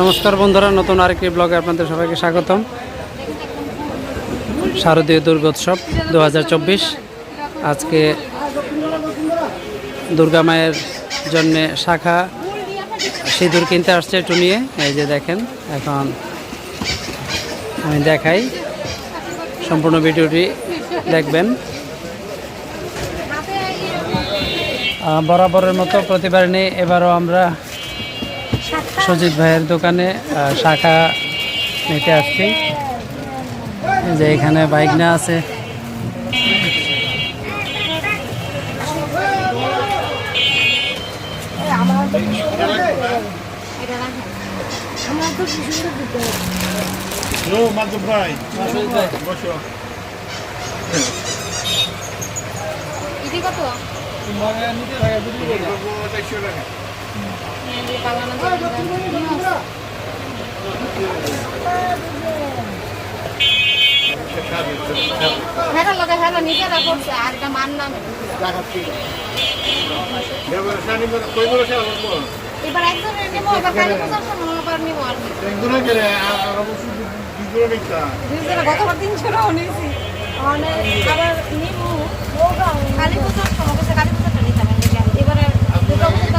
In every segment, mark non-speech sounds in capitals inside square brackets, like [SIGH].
নমস্কার বন্ধুরা, নতুন আরেকটি ব্লগে আপনাদের সবাইকে স্বাগতম। শারদীয় দুর্গোৎসব দু হাজার চব্বিশ। আজকে দুর্গা মায়ের জন্যে শাখা সিঁদুর কিনতে আসছে একটু নিয়ে। এই যে দেখেন, এখন আমি দেখাই। সম্পূর্ণ ভিডিওটি দেখবেন। বরাবরের মতো প্রতিবার নেই এবারও আমরা সুজিত ভাইয়ের দোকানে শাখা নিতে আসছি। যে এখানে বাইক না আছে কত? হ্যাঁ লগে হ্যাঁ নিজেরা করছে আর এটা মান নামে? এবার একজন নেব এবার কালী পূজার সময় আবার নিবো আর একজনে গেলে, আর- দুটো পূজা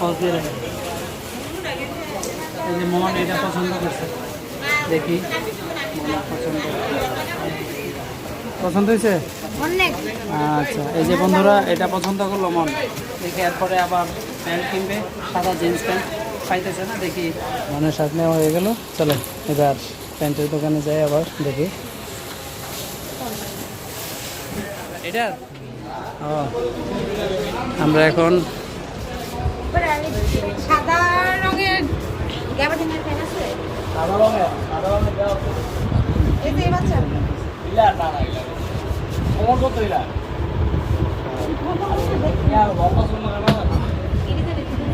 বডির এই যে মোহন এটা পছন্দ করছে। দেখি। পছন্দ পছন্দ হয়েছে আচ্ছা এই যে বন্ধুরা এটা পছন্দ করল মন। দেখি এরপরে আবার প্যান্ট কিনবে সাদা জিন্স প্যান্ট। পাইতেছে না দেখি। মনের সাথে নেওয়া হয়ে গেল। চলো এবার প্যান্টের দোকানে যাই আবার দেখি। এটা? ও আমরা এখন সাদা রঙের গ্যাবার্ডিনের ফ্যান আছে? এই যে এই বাচ্চা।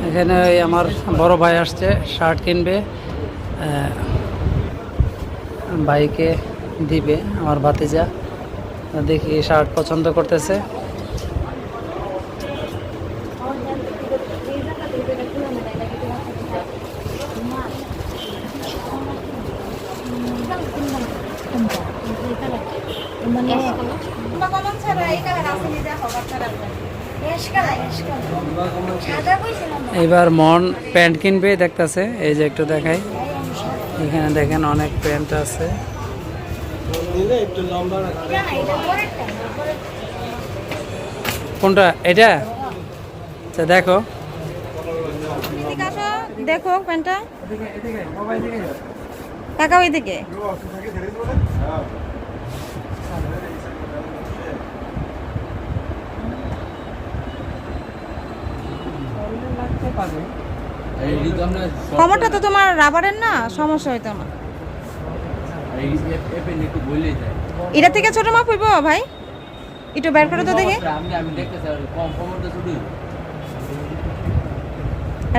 এখানে ওই আমার বড় ভাই আসছে শার্ট কিনবে আহ, ভাইকে দিবে আমার ভাতিজা। দেখি শার্ট পছন্দ করতেছে কমন ছাড়া এই কালার আছে নিজে হবার ছাড়া এবার মন প্যান্ট কিনবে, দেখতেছে। এই যে একটু দেখাই। এখানে দেখেন অনেক প্যান্ট আছে। কোনটা? এটা? আচ্ছা দেখো। দেখো প্যান্টটা। টাকা ওইদিকে কমরটা তো তোমার রাবারের না সমস্যা হইতো না এটা থেকে ছোট মাপ হইব ভাই? একটু বের করে তো দেখি।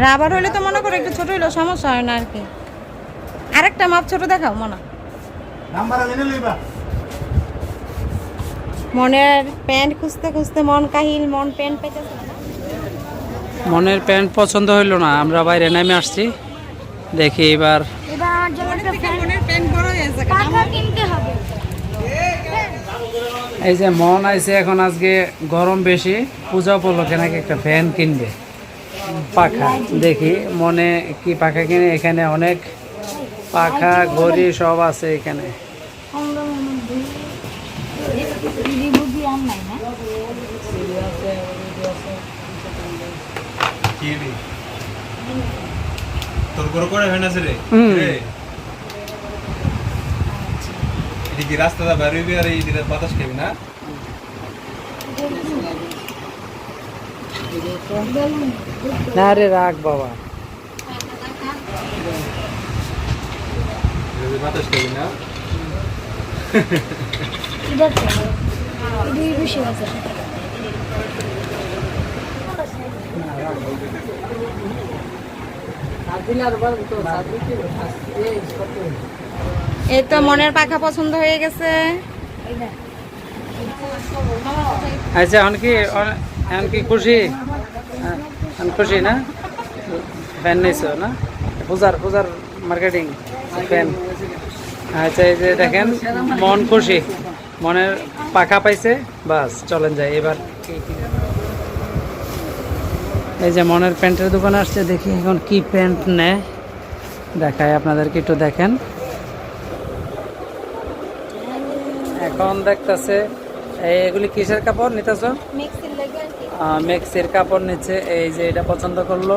রাবার হইলে তো মনে করো একটু ছোট হইলেও সমস্যা হয় না আর কি। আরেকটা মাপ ছোট দেখাও মনে। নাম্বার এনে লইবা। মনের প্যান্ট খুঁজতে খুঁজতে মন কাহিল মন প্যান্ট পেতেছে না মনের প্যান্ট পছন্দ হইল না আমরা বাইরে নেমে আসছি। দেখি এবার। এবার আমার জন্য একটা মনের প্যান্ট বড় হয়েছে টাকা কিনতে হবে। এই যে মন আইছে এখন আজকে গরম বেশি পূজা উপলক্ষে নাকি একটা ফ্যান কিনবে। পাখা দেখি মনে কি পাখা কিনে এখানে অনেক পাখা ঘড়ি সব আছে এখানে কি রে তোর বড় করে হয় না রে? এটা কি রাস্তাটা বের হইবি আর এই বাতাস খাবি না? না রে রাখ বাবা। বাতাস খাবি না? [LAUGHS] এই তো মনের পাখা পছন্দ হয়ে গেছে। আচ্ছা এখন কি অন- কি খুশি? হ্যাঁ, খুশি না? ফ্যান নিছো না? পূজার পূজার মার্কেটিং ফ্যান আচ্ছা এই যে দেখেন মন খুশি। মনের পাখা পাইছে বাস চলেন যাই এবার। এই যে মনের প্যান্টের দোকানে আসছে দেখি এখন কি প্যান্ট নেয়। দেখায় আপনাদেরকে একটু দেখেন। এখন দেখতেছে এগুলি কিসের কাপড় নিতেছ? মিক্সির কাপড় নিচ্ছে এই যে এটা পছন্দ করল।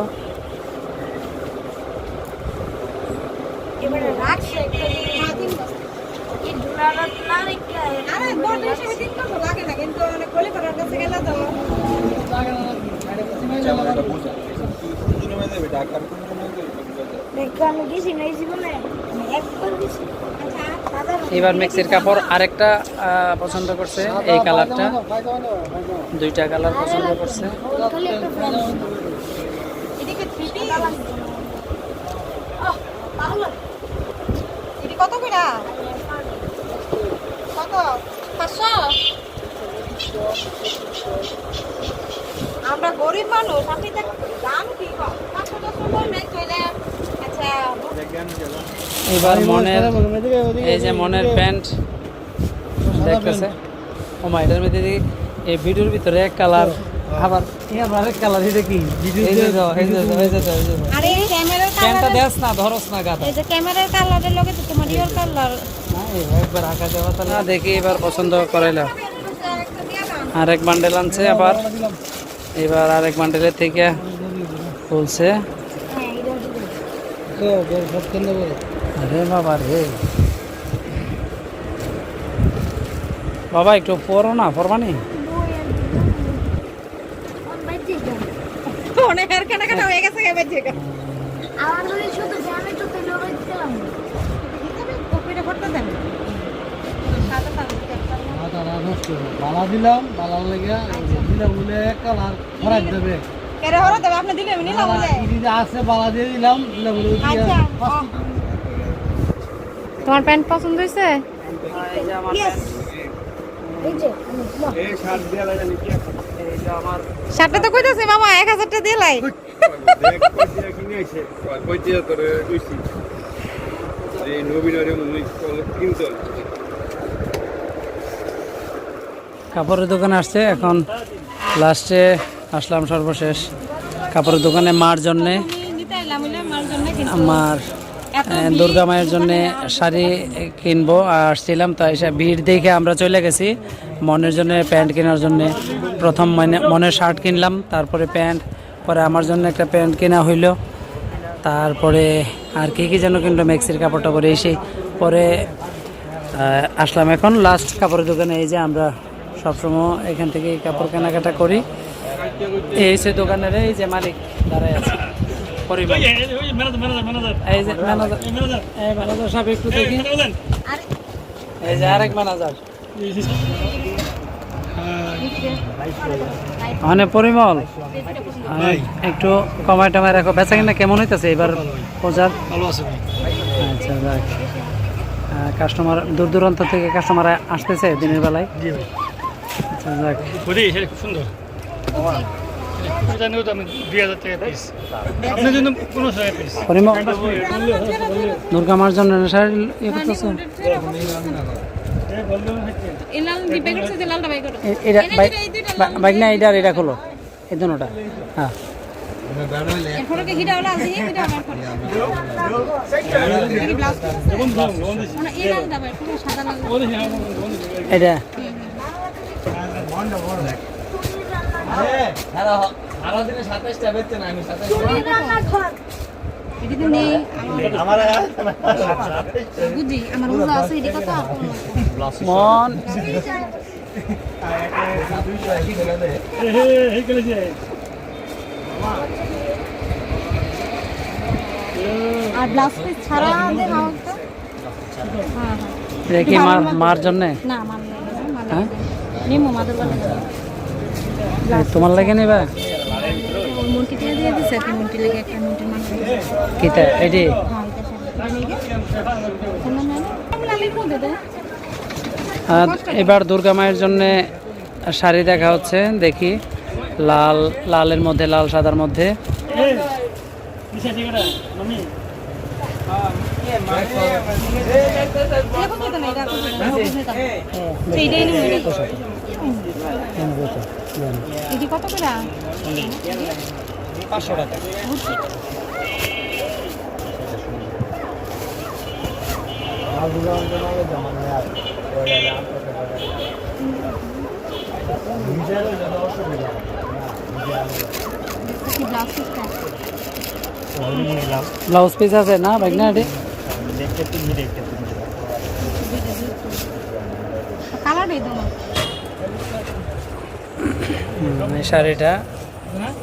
লাগে না কিন্তু এবার মেক্সির কাপড় আরেকটা পছন্দ করছে। এই কালারটা। দুইটা কালার পছন্দ করছে। কত কত? পাঁচশো? আমরা গরিব মানুষ আপনি দাম কি আচ্ছা এবার মনের এই যে মনের প্যান্ট দেখতেছে। ও মা এটার মধ্যে দেখি এই ভিডিওর ভিতরে এক কালার আবার আবার এক কালার এটা কি। আরে ক্যামেরার প্যান্টটা দেস না ধরস না গাদা। এই যে ক্যামেরার কালারের লগে তো তোমার কালার একবার আঁকা দেওয়া না দেখি এবার পছন্দ করাইলাম আরেক বান্ডেল আনছে আবার। এবার আরেক বান্ডেলের থেকে বলছে আরে বাবা রে। বাবা একটু পড়ো না পড়বানি? অনেক কেনাকাটা হয়ে গেছে এবার থেকে আমার যদি শুধু জানে তো তেল দিলাম। কপিটা করতে দেন। সাদা সাদা বালা দিলাম বালার লেগে দিলাম বলে কালার ফরাক দেবে। কেরে হরে দেবে? আপনি দিলে নিলাম বলে আছে বালা দিয়ে দিলাম বলে আচ্ছা তোমার প্যান্ট পছন্দ হয়েছে? এই যে এই শার্ট দিয়ে লাগে নাকি শার্টটা তো কইতাছে মামা এক হাজারটা দিয়ে লাই। দেখ কইছিয়া কিনে আইছে? কইছিয়া তোর কইছি? এই নবীনরে মনে কিনতো কাপড়ের দোকানে আসছে। এখন লাস্টে আসলাম সর্বশেষ কাপড়ের দোকানে মার জন্যে। আমার দুর্গা মায়ের জন্য শাড়ি কিনবো। আসছিলাম তাই ভিড় দেখে আমরা চলে গেছি মনের জন্য প্যান্ট কেনার জন্য। প্রথম মানে মনের শার্ট কিনলাম, তারপরে প্যান্ট, পরে আমার জন্য একটা প্যান্ট কেনা হইল। তারপরে আর কি কি যেন কিনলো, মেক্সির কাপড়টা পরে এসে পরে আসলাম এখন লাস্ট কাপড়ের দোকানে, এই যে আমরা সবসময় এখান থেকে কাপড় কেনাকাটা করি। এই সে দোকানের এই যে মালিক দাঁড়ায় আছে। ম্যানেজার সাহেব একটু দেখি। এই যে আরেক ম্যানেজার। মানে পরিমল। একটু কমায় টমায় রাখো। বেচা কিনা কেমন হইতেছে এবার ভালো আচ্ছা যাক। কাস্টমার দূর দূরান্ত থেকে কাস্টমার আসতেছে দিনের বেলায়। যাক। বুঝি সেটা খুব সুন্দর। দুর্গা মার জন্য শাড়ি ইয়ে করতেছো? বাইক না এটা এটা খোলো। এই দুটোটা। হ্যাঁ। মানে লাল। এটা এদিকে নেই আমার বুঝি আমার উজা আছে এদিকে কত মন আর ব্লাউজ পিস ছাড়া দেন আমাকে হ্যাঁ হ্যাঁ এটা কি মার মার জন্যে। না না। নিমো মাদের লাগে তোমার লাগে নিবা ওই দিয়ে দিয়ে দিছে একটা মন্টি লেগে একটা মান হ্যাঁ এবার দুর্গা মায়ের জন্য শাড়ি দেখা হচ্ছে দেখি। লাল লালের মধ্যে লাল সাদার মধ্যে। সেইটাই নিমো এটা এটি কত করে পাঁচশো টাকা কি ব্লাউজ পিসটা ব্লাউজ পিস আছে না বাইক না এটি কালার দেই দাও হুম, এই শাড়িটা।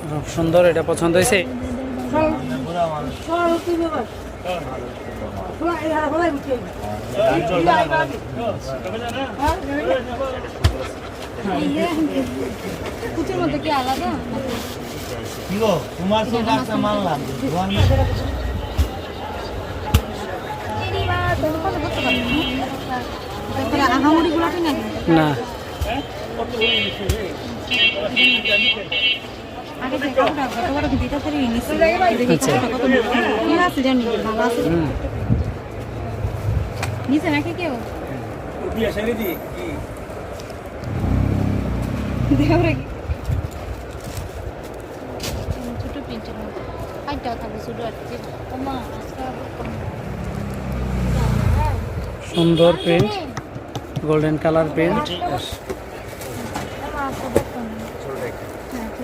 খুব সুন্দর এটা পছন্দ হয়েছে। তোমার মানলাম না। নিচে নাকি আজকে সুন্দর print golden colour print blouse আছে কি দিবি ব্লাউজ শাড়িটা অনেক বড়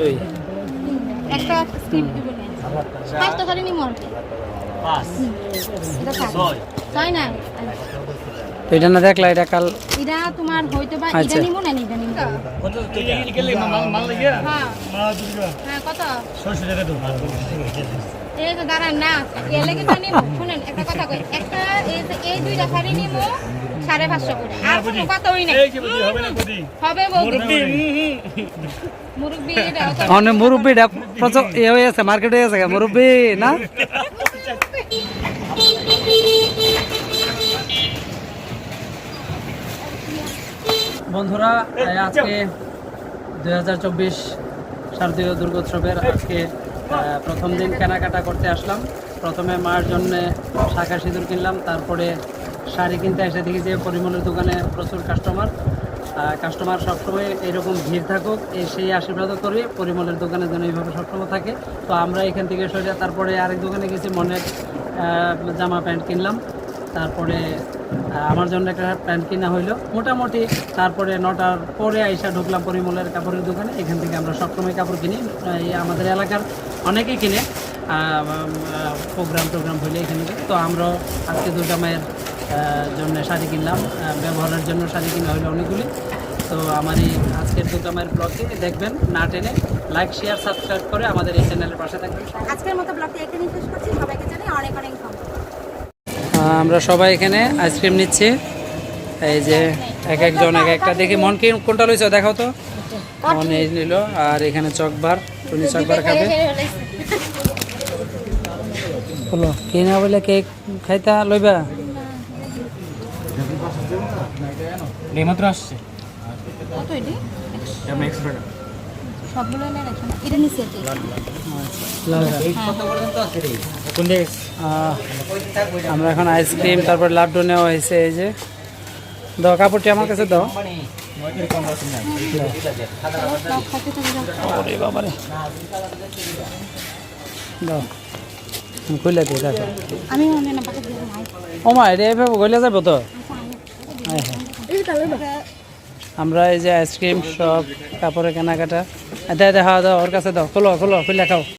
ওই একটা স্ক্রিন দিব পাঁচটা শাড়ি নিমো আর কি পাস ছয়। না। এটা না দেখলা এটা কাল এটা তোমার হয়তো বা এটা আচ্ছা। নিমো না? এটা নিমো কত? তুই গেলে মাল মাল লাগিয়া? হ্যাঁ। হ্যাঁ কত? 600 টাকা দাও এই তো দাঁড়ান না এর লেগে তো নিমো শুনেন একটা কথা কই একটা এই দুইটা শাড়ি নিমো সাড়ে পাঁচশো করে। আর কোনো কথাই নাই। না হবে বৌদি। মুরব্বি। এটা তো- অনেক মুরব্বীটা প্রচুর এ হয়ে আছে মার্কেটে হয়ে আছে মুরব্বী না? বন্ধুরা আজকে দুই হাজার চব্বিশ শারদীয় দুর্গোৎসবের আজকে প্রথম দিন কেনাকাটা করতে আসলাম। প্রথমে মার জন্য শাখা সিঁদুর কিনলাম, তারপরে শাড়ি কিনতে এসে দেখি যে পরিমলের দোকানে প্রচুর কাস্টমার কাস্টমার সবসময় এরকম ভিড় থাকুক সেই আশীর্বাদও করি পরিমলের দোকানে যেন এইভাবে সবসময় থাকে। তো আমরা এখান থেকে সরে তারপরে আরেক দোকানে গেছি, মনের জামা প্যান্ট কিনলাম। তারপরে আমার জন্য একটা প্যান্ট কিনা হইল। মোটামুটি তারপরে নটার পরে আইসা ঢুকলাম পরিমলের কাপড়ের দোকানে। এখান থেকে আমরা সবসময় কাপড় কিনি। আমাদের এলাকার অনেকেই কিনে। প্রোগ্রাম টোগ্রাম হইলে এখানে তো আমরাও আজকে দুর্গা মায়ের জন্য শাড়ি কিনলাম। ব্যবহারের জন্য শাড়ি কিনা হইল অনেকগুলি। তো আমার এই আজকের দুর্গা মায়ের ব্লগে দেখবেন, না টেনে লাইক শেয়ার সাবস্ক্রাইব করে আমাদের এই চ্যানেলের পাশে থাকবেন। আজকের মতো ব্লগটি এখানেই শেষ করছি। সবাইকে জানাই অনেক অনেক আমরা সবাই এখানে আইসক্রিম নিচ্ছি। এই যে এক একজন এক একটা। দেখি মন কি কোনটা লইছো? দেখাও তো। মন এই নিল আর এখানে চকবার। টুনি চকবার খাবে। বলো কে না বলে কেক খাইতা লইবা? এইমাত্র আসছে। সবগুলো একশো এটা নিচে কি আমরা এখন আইসক্রিম তারপর লাড্ডু নেওয়া হয়েছে এই যে। দাও কাপড়টি আমার কাছে দাও। বাবারে। খুলে দিই দেখো। মনে ও মা এটা এভাবে গলে যাব তো? হ্যাঁ হ্যাঁ আমরা এই যে আইসক্রিম সব কাপড়ের কেনাকাটা। দেয় দেখা দাও ওর কাছে দাও। খোলো খোলো খুলে খাও।